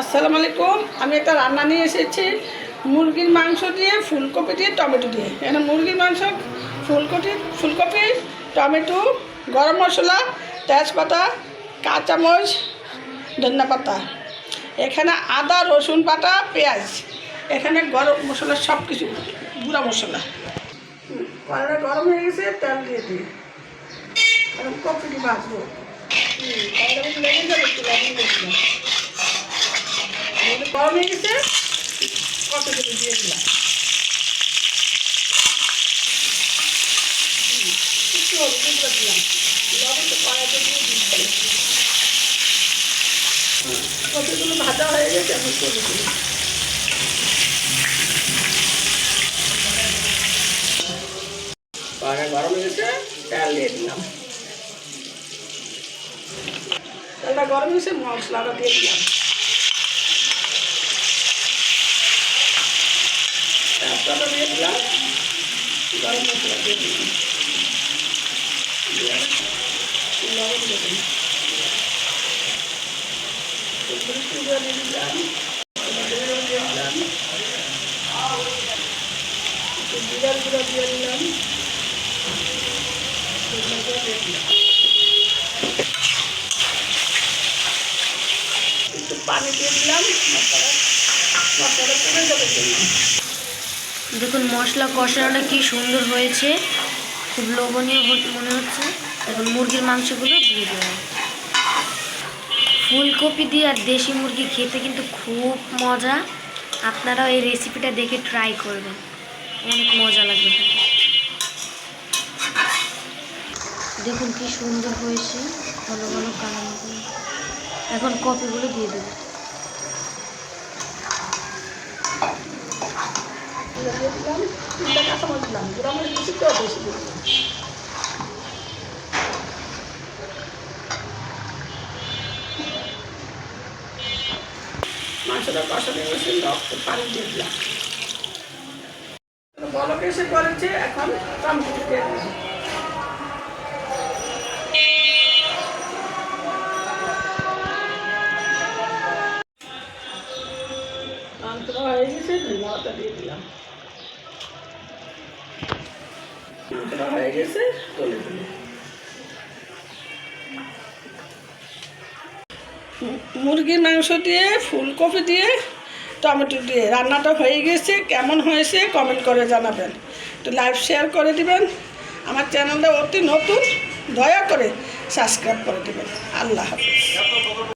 আসসালামু আলাইকুম। আমি একটা রান্না নিয়ে এসেছি। মুরগির মাংস দিয়ে ফুলকপি দিয়ে টমেটো দিয়ে। এখানে মুরগির মাংস ফুলকপি ফুলকপি টমেটো গরম মশলা তেজপাতা কাঁচামরিচ ধনিয়া পাতা। এখানে আদা রসুন পাতা পেঁয়াজ। এখানে গরম মশলা সব কিছু গুঁড়া মশলা। গরম হয়ে গেছে তেল দিয়ে দিই। হুম, কড়াইটা একটু লেগে যাবে একটু গরম হয়ে গেছে। কতগুলো দিয়ে দিলাম? হুম, একটু দিলাম কতগুলো ভাজা হয়ে গেছে এখন করে গরম হয়ে গেছে দিয়ে দিলাম। তেলটা গরম হয়েছে মশলাটা দিয়ে দিলাম। তেজপাতা দিয়ে দিলাম গরম মশলা দিয়ে দিলাম লবণ দিয়ে দিলাম দিয়ে দিলাম একটু জিরার গুঁড়ো দিয়ে দিলাম একটু পানি দিয়ে দিলাম, মশলা মশলা পুড়ে যাবে। দেখুন মশলা কষানোটা কি সুন্দর হয়েছে। খুব লোভনীয় মনে হচ্ছে। এখন মুরগির মাংসগুলো দিয়ে দেবো। ফুলকপি দিয়ে আর দেশি মুরগি খেতে কিন্তু খুব মজা। আপনারাও এই রেসিপিটা দেখে ট্রাই করবেন। অনেক মজা লাগবে দেখুন কি সুন্দর হয়েছে। ঘন ঘন কালার এখন কপিগুলো দিয়ে দেবো। দিয়ে দিলাম গুঁড়ামরিচ বেশি তো বেশি দিয়ে দিলাম মাংসটা কষানো গেছে রক্ত পানি দিয়ে দিলাম দিয়ে মাংসটা হয়ে গেছে দিয়ে দিলাম। মুরগির মাংস দিয়ে, ফুলকপি দিয়ে, টমেটো দিয়ে। রান্নাটা হয়ে গেছে, কেমন হয়েছে কমেন্ট করে জানাবেন। একটু লাইভ শেয়ার করে দিবেন। আমার চ্যানেলটা অতি নতুন, দয়া করে সাবস্ক্রাইব করে দেবেন। আল্লাহ হাফিজ।